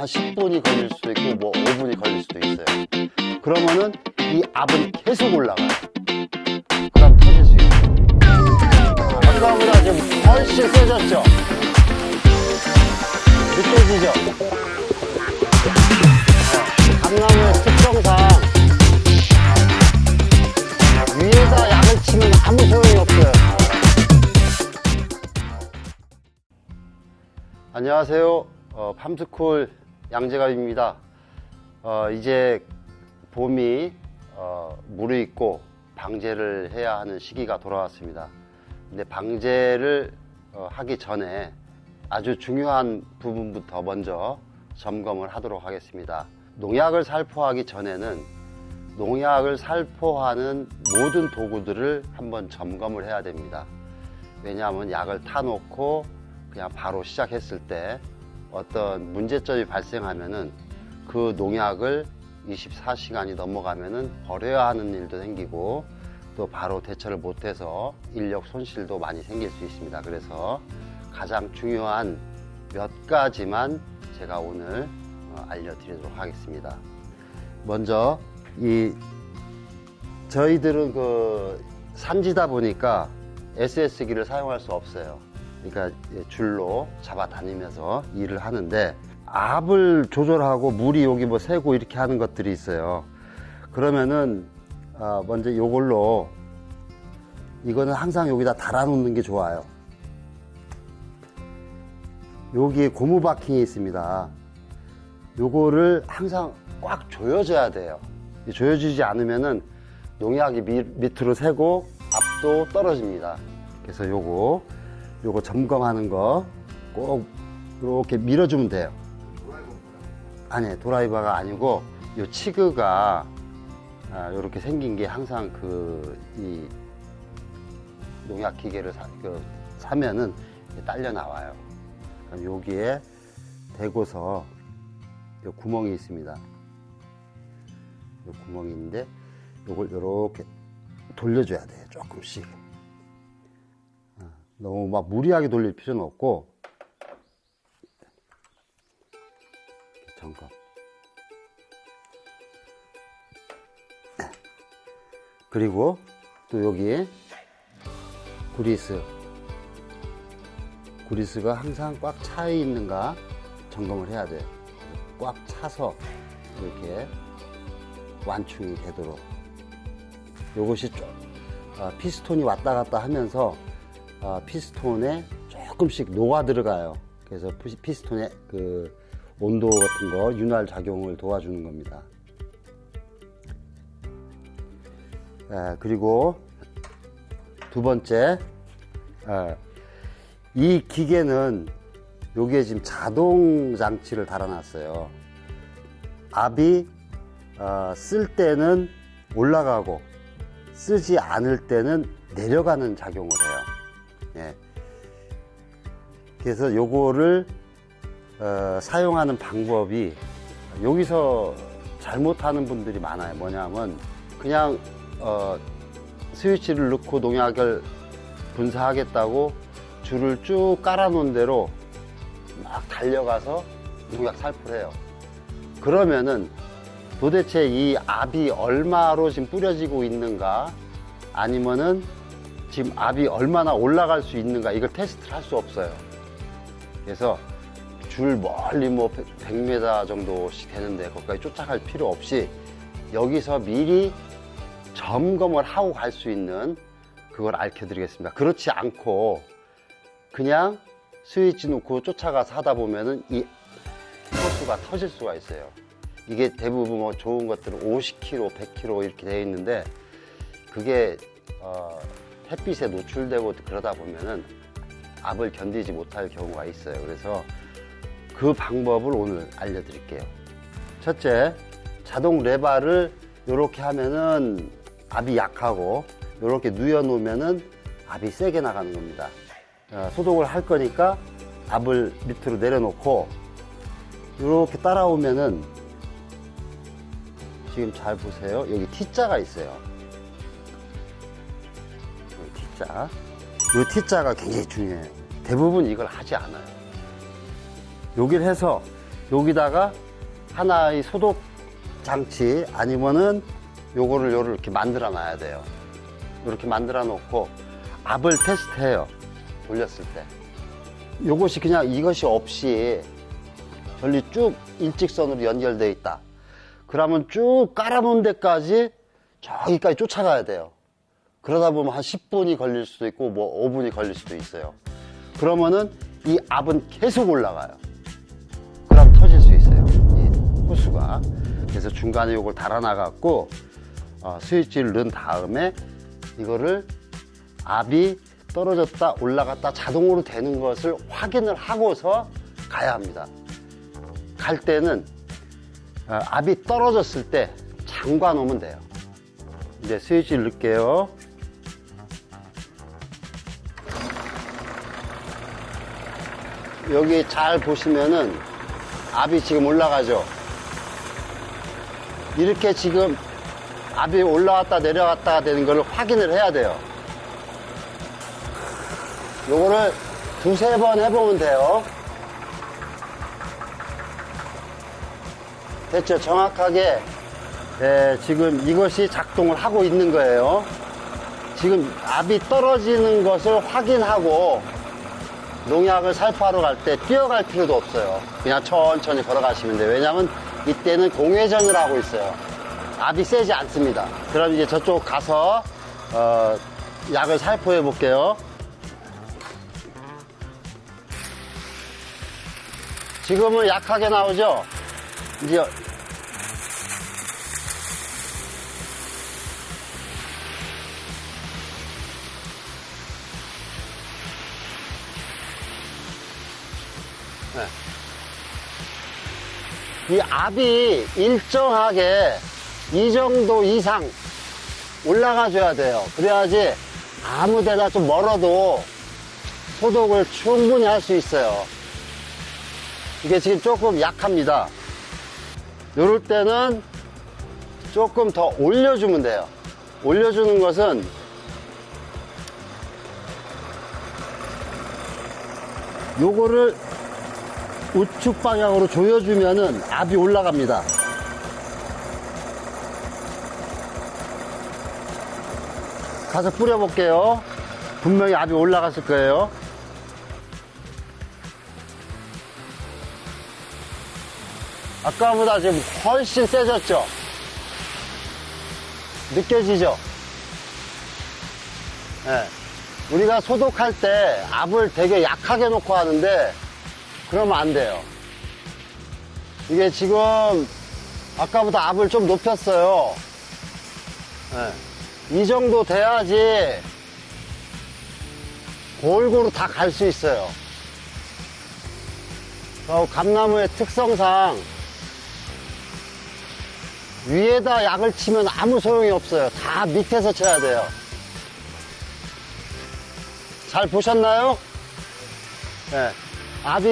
한 10분이 걸릴 수도 있고 뭐 5분이 걸릴 수도 있어요. 그러면은 이 압은 계속 올라가요. 그럼 터질 수 있어요. 아까보다 지금 훨씬 세졌죠? 느껴지죠? 감나무의 특성상 위에다 약을 치면 아무 소용이 없어요. 안녕하세요. 어, 팜스쿨 양재갑입니다. 어, 이제 봄이 어, 무르익고 방제를 해야 하는 시기가 돌아왔습니다. 근데 방제를 어, 하기 전에 아주 중요한 부분부터 먼저 점검을 하도록 하겠습니다. 농약을 살포하기 전에는 농약을 살포하는 모든 도구들을 한번 점검을 해야 됩니다. 왜냐하면 약을 타놓고 그냥 바로 시작했을 때 어떤 문제점이 발생하면은 그 농약을 24시간이 넘어가면은 버려야 하는 일도 생기고 또 바로 대처를 못해서 인력 손실도 많이 생길 수 있습니다. 그래서 가장 중요한 몇 가지만 제가 오늘 어, 알려드리도록 하겠습니다. 먼저 이 저희들은 그 산지다 보니까 SS기를 사용할 수 없어요. 그러니까 줄로 잡아 다니면서 일을 하는데 압을 조절하고 물이 여기 뭐 새고 이렇게 하는 것들이 있어요. 그러면은 아, 먼저 요걸로 이거는 항상 여기다 달아 놓는 게 좋아요. 여기에 고무 바킹이 있습니다. 요거를 항상 꽉 조여줘야 돼요. 이 조여주지 않으면은 농약이 밑, 밑으로 새고 압도 떨어집니다. 그래서 요거 요거 점검하는 거 꼭 이렇게 밀어주면 돼요. 아니 도라이버가 아니고 요 치그가 아, 이렇게 생긴 게 항상 그 이 농약 기계를 사, 그, 사면은 딸려 나와요. 그럼 여기에 대고서 요 구멍이 있습니다. 요 구멍이 있는데 요걸 이렇게 돌려줘야 돼요. 조금씩. 어, 너무 막 무리하게 돌릴 필요는 없고 점검. 그리고 또 여기에 구리스 구리스가 항상 꽉 차 있는가 점검을 해야 돼요. 꽉 차서 이렇게 완충이 되도록 이것이 좀 아, 피스톤이 왔다 갔다 하면서 아, 피스톤에 조금씩 녹아 들어가요. 그래서 피- 피스톤의 그 온도 같은 거 윤활 작용을 도와주는 겁니다. 아, 그리고 두 번째 아, 이 기계는 여기에 지금 자동 장치를 달아놨어요. 압이 어, 쓸 때는 올라가고 쓰지 않을 때는 내려가는 작용을 해요. 예. 그래서 요거를 어, 사용하는 방법이 여기서 잘못하는 분들이 많아요. 뭐냐면 그냥 어, 스위치를 넣고 농약을 분사하겠다고 줄을 쭉 깔아놓은 대로 막 달려가서 농약 살포를 해요. 그러면은 도대체 이 압이 얼마로 지금 뿌려지고 있는가 아니면은 지금 압이 얼마나 올라갈 수 있는가 이걸 테스트를 할 수 없어요. 그래서 줄 멀리 뭐 100m 정도씩 되는데 거기까지 쫓아갈 필요 없이 여기서 미리 점검을 하고 갈 수 있는 그걸 알려드리겠습니다. 그렇지 않고 그냥 스위치 놓고 쫓아가서 하다 보면은 이 호수가 터질 수가 있어요. 이게 대부분 뭐 좋은 것들은 50kg, 100kg 이렇게 되어 있는데 그게 어, 햇빛에 노출되고 그러다 보면은 압을 견디지 못할 경우가 있어요. 그래서 그 방법을 오늘 알려드릴게요. 첫째, 자동 레바를 이렇게 하면은 압이 약하고 이렇게 누여 놓으면은 압이 세게 나가는 겁니다. 어, 소독을 할 거니까 압을 밑으로 내려놓고 이렇게 따라오면은 지금 잘 보세요. 여기 T자가 있어요. T자. 이 T자가 굉장히 중요해요. 대부분 이걸 하지 않아요. 여기를 해서 여기다가 하나의 소독 장치 아니면은 요거를 요를 이렇게 만들어 놔야 돼요. 이렇게 만들어 놓고 압을 테스트해요. 돌렸을 때. 요것이 그냥 이것이 없이 전리 쭉 일직선으로 연결되어 있다. 그러면 쭉 깔아놓은 데까지 저기까지 쫓아가야 돼요. 그러다 보면 한 10분이 걸릴 수도 있고 뭐 5분이 걸릴 수도 있어요. 그러면은 이 압은 계속 올라가요. 그럼 터질 수 있어요. 이 호수가. 그래서 중간에 이걸 달아나갖고 어, 스위치를 넣은 다음에 이거를 압이 떨어졌다 올라갔다 자동으로 되는 것을 확인을 하고서 가야 합니다. 갈 때는 어, 압이 떨어졌을 때 잠가 놓으면 돼요. 이제 스위치를 넣을게요. 여기 잘 보시면은 압이 지금 올라가죠. 이렇게 지금 압이 올라왔다 내려갔다 되는 걸 확인을 해야 돼요. 요거를 두세 번 해보면 돼요. 됐죠? 정확하게 예, 지금 이것이 작동을 하고 있는 거예요. 지금 압이 떨어지는 것을 확인하고 농약을 살포하러 갈 때 뛰어갈 필요도 없어요. 그냥 천천히 걸어가시면 돼요. 왜냐하면 이때는 공회전을 하고 있어요. 압이 세지 않습니다. 그럼 이제 저쪽 가서 어, 약을 살포해 볼게요. 지금은 약하게 나오죠? 이제 이 압이 일정하게 이 정도 이상 올라가 줘야 돼요. 그래야지 아무 데나 좀 멀어도 소독을 충분히 할 수 있어요. 이게 지금 조금 약합니다. 이럴 때는 조금 더 올려주면 돼요. 올려주는 것은 요거를 우측 방향으로 조여주면은 압이 올라갑니다. 가서 뿌려볼게요. 분명히 압이 올라갔을 거예요. 아까보다 지금 훨씬 세졌죠? 느껴지죠? 예. 우리가 소독할 때 압을 되게 약하게 놓고 하는데 그러면 안 돼요. 이게 지금 아까보다 압을 좀 높였어요. 예. 이 정도 돼야지 골고루 다 갈 수 있어요. 어, 감나무의 특성상 위에다 약을 치면 아무 소용이 없어요. 다 밑에서 쳐야 돼요. 잘 보셨나요? 네.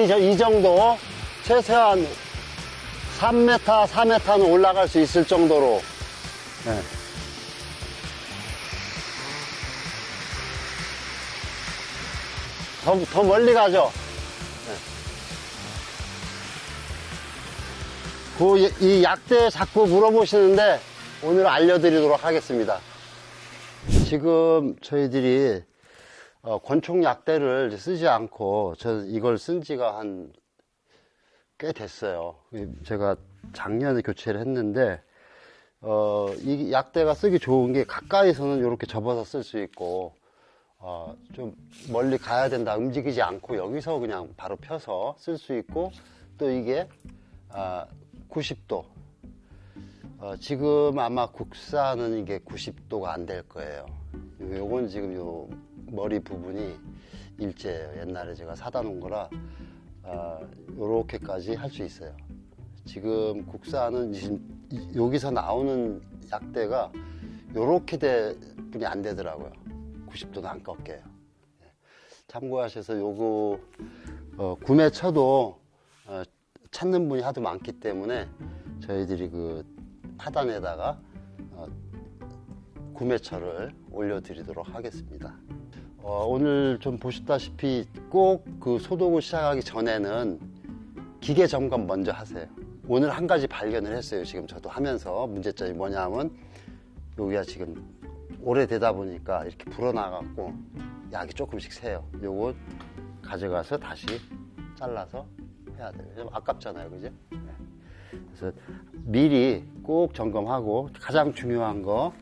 저- 이 정도 최소한 3m, 4m는 올라갈 수 있을 정도로 네. 더, 더 멀리 가죠. 그이 약대 자꾸 물어보시는데 오늘 알려드리도록 하겠습니다. 지금 저희들이 어, 권총 약대를 쓰지 않고 저 이걸 쓴 지가 한 꽤 됐어요. 제가 작년에 교체를 했는데 어, 이 약대가 쓰기 좋은 게 가까이서는 이렇게 접어서 쓸 수 있고 어, 좀 멀리 가야 된다 움직이지 않고 여기서 그냥 바로 펴서 쓸 수 있고 또 이게 아, 90도 어, 지금 아마 국산은 이게 90도가 안 될 거예요 요건 지금 요 머리 부분이 일제예요 옛날에 제가 사다 놓은 거라 아, 요렇게까지 할수 있어요 지금 국산은 지금 이- 여기서 나오는 약대가 요렇게 돼 분이 안 되더라고요 90도는 안 꺾여요 예. 참고하셔서 요거 어, 구매처도 어, 찾는 분이 하도 많기 때문에 저희들이 그 하단에다가 어, 구매처를 올려드리도록 하겠습니다. 어, 오늘 좀 보셨다시피 꼭 그 소독을 시작하기 전에는 기계 점검 먼저 하세요. 오늘 한 가지 발견을 했어요. 지금 저도 하면서 문제점이 뭐냐면 여기가 지금 오래되다 보니까 이렇게 불어나갖고 약이 조금씩 새요. 요거 가져가서 다시 잘라서 해야 돼요. 좀 아깝잖아요. 그죠? 네. 그래서 미리 꼭 점검하고 가장 중요한 거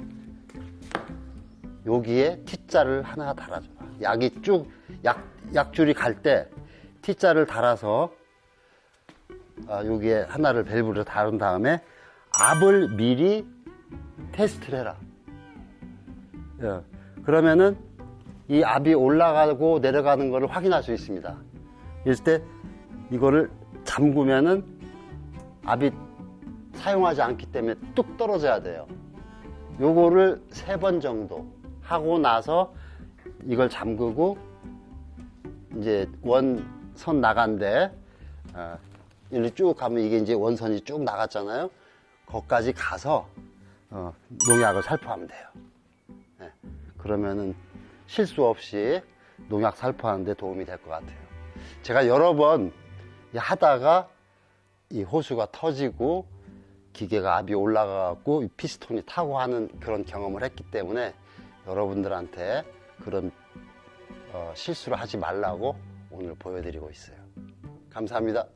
여기에 T자를 하나 달아줘라. 약이 쭉, 약, 약줄이 갈 때 T자를 달아서 아, 여기에 하나를 밸브를 달은 다음에 압을 미리 테스트를 해라. 예. 그러면은 이 압이 올라가고 내려가는 것을 확인할 수 있습니다. 이럴 때 이거를 잠그면은 압이 사용하지 않기 때문에 뚝 떨어져야 돼요. 요거를 세 번 정도 하고 나서 이걸 잠그고 이제 원선 나간데 어, 일로 쭉 가면 이게 이제 원선이 쭉 나갔잖아요. 거기까지 가서 어, 농약을 살포하면 돼요. 네. 그러면은 실수 없이 농약 살포하는데 도움이 될 것 같아요. 제가 여러 번 하다가 이 호수가 터지고 기계가 압이 올라가고 이 피스톤이 타고 하는 그런 경험을 했기 때문에 여러분들한테 그런 어, 실수를 하지 말라고 오늘 보여드리고 있어요. 감사합니다.